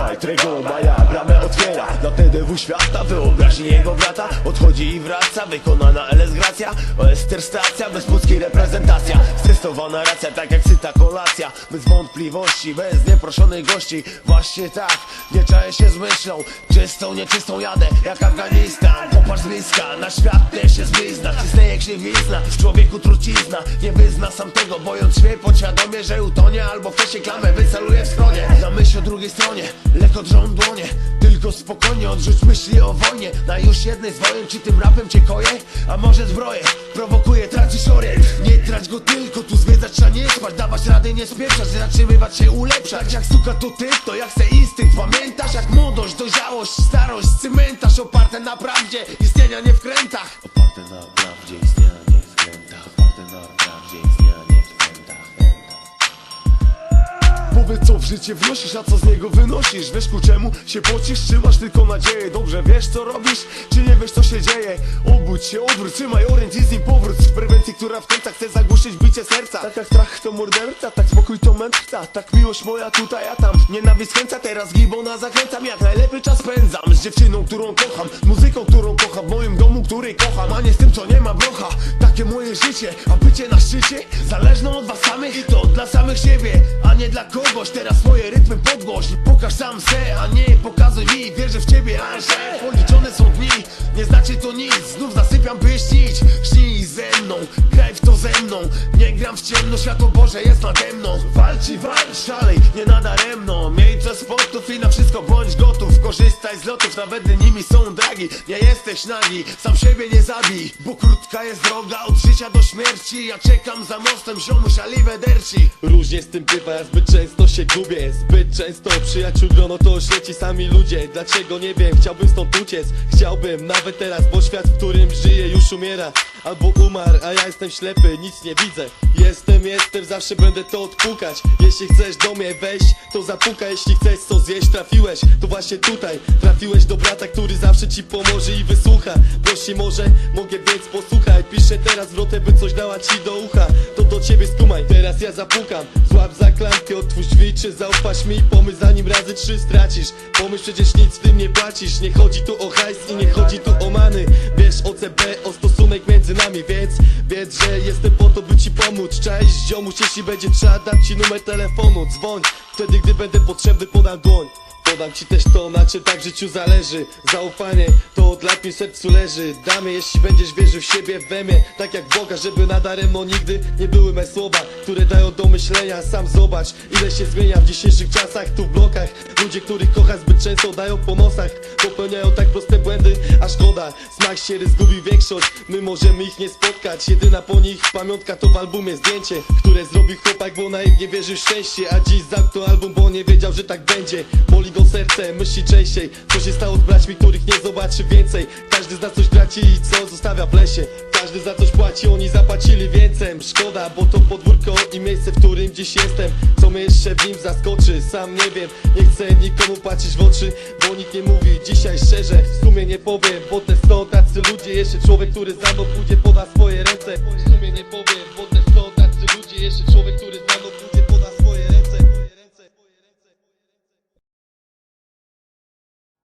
Słuchaj, Trego Maja bramę otwiera. Dla TDW świata, wyobraźni jego brata. Odchodzi i wraca, wykonana LS Gracja Ester stacja, bez reprezentacja. Stestowana racja, tak jak syta kolacja Bez wątpliwości, bez nieproszonych gości. Właśnie tak, nie czaję się z myślą. Czystą, nieczystą jadę, jak Afganistan. Popatrz z bliska, na świat też jest blizna Istnieje krzywizna, w człowieku trucizna. Nie wyzna sam tego, bojąc się podświadomie Że utonie albo wcześniej klamę wyceluje w stronie. Na myśl o drugiej stronie, lekko drżą dłonie Tylko spokojnie odrzuć myśli o wojnie. Na już jednej z wojen, czy tym rapem cię? A może zbroję, prowokuje, tracisz orient Nie trać go tylko, tu zwiedzać trzeba nie spać. Dawać rady, nie spieprzać, zatrzymywać się, ulepszać. Jak suka to ty, to jak se instynkt. Pamiętasz jak młodość, dojrzałość, starość Cmentarz oparte na prawdzie, istnienia nie w krętach Oparte na prawdzie, istnienia nie w krętach Oparte na prawdzie, istnienia Powiedz co w życie wnosisz, a co z niego wynosisz. Wiesz ku czemu się pocisz, czy masz tylko nadzieję. Dobrze wiesz co robisz, czy nie wiesz co się dzieje. Obudź się, odwróć, trzymaj orędź i z nim powrót W prewencji, która w końcu chce zagłuszyć bicie serca. Tak jak strach to morderca, tak spokój to mędrca. Tak miłość moja tutaj, a tam Nienawiść kręca, teraz gibona zakręcam Jak najlepiej czas spędzam. Z dziewczyną, którą kocham muzyką, którą kocham W moim domu, który kocham A nie z tym, co nie ma brocha. Takie moje życie, a bycie na szczycie Zależną od was samych i to dla samych siebie A nie dla kogoś, teraz swoje rytmy podgłoś Pokaż sam se, a nie pokazuj mi Wierzę w ciebie, a że policzone są dni Nie znaczy to nic, znów zasypiam by śnić. Śnij ze mną, graj w mną. Nie gram w ciemno, światło Boże jest nade mną. Walcz i walcz, szalej, nie nadaremno. Miejsce sportów i na wszystko bądź gotów. Korzystaj z lotów, nawet nimi są dragi. Nie jesteś nagi, sam siebie nie zabij. Bo krótka jest droga od życia do śmierci. Ja czekam za mostem, ziomuś Aliwederci Różnie z tym bywa, ja zbyt często się gubię. Zbyt często przyjaciół grono to ośleci sami ludzie. Dlaczego nie wiem, chciałbym stąd uciec. Chciałbym nawet teraz, bo świat, w którym żyję już umiera Albo umarł, a ja jestem ślepy, nic nie widzę. Jestem, jestem, zawsze będę to odpukać. Jeśli chcesz do mnie wejść, to zapukaj Jeśli chcesz co zjeść, trafiłeś, to właśnie tutaj Trafiłeś do brata, który zawsze ci pomoże i wysłucha. Prosi może, mogę więc posłuchaj. Piszę teraz zwrotę, by coś dała ci do ucha. To do ciebie skumaj, teraz ja zapukam. Złap za klamkę, otwórz drzwi, czy zaufasz mi? Pomyśl zanim razy trzy stracisz. Pomyśl przecież nic w tym nie płacisz. Nie chodzi tu o hajs i nie chodzi tu o many. Wiesz o CB, o stosunek między nami Więc wiedz, że jestem po to, by ci pomóc. Cześć ziomuś, jeśli będzie trzeba dam ci numer telefonu. Dzwoń, wtedy gdy będę potrzebny podam dłoń Podam ci też to, na czym tak w życiu zależy. Zaufanie, to od lat mi sercu leży. Damy, jeśli będziesz wierzył w siebie, we mnie. Tak jak Boga, żeby nadaremno nigdy nie były me słowa Które dają do myślenia, sam zobacz Ile się zmienia w dzisiejszych czasach, tu w blokach Ludzie, których kocha zbyt często dają po nosach. Popełniają tak proste błędy, a szkoda. Smak się zgubił większość, my możemy ich nie spotkać. Jedyna po nich pamiątka to w albumie zdjęcie Które zrobił chłopak, bo naiwnie wierzył w szczęście. A dziś zamknął album, bo nie wiedział, że tak będzie. Boli go serce, myśli częściej. Co się stało z braćmi, których nie zobaczy więcej? Każdy z nas coś traci i co zostawia w lesie? Każdy za coś płaci, oni zapłacili więcej. Szkoda, bo to podwórko i miejsce, w którym dziś jestem. Co mnie jeszcze w nim zaskoczy, sam nie wiem. Nie chcę nikomu patrzeć w oczy, bo nikt nie mówi dzisiaj szczerze. W sumie nie powiem, bo też są tacy ludzie. Jeszcze człowiek, który za mną pójdzie, poda swoje ręce. W sumie nie powiem, bo też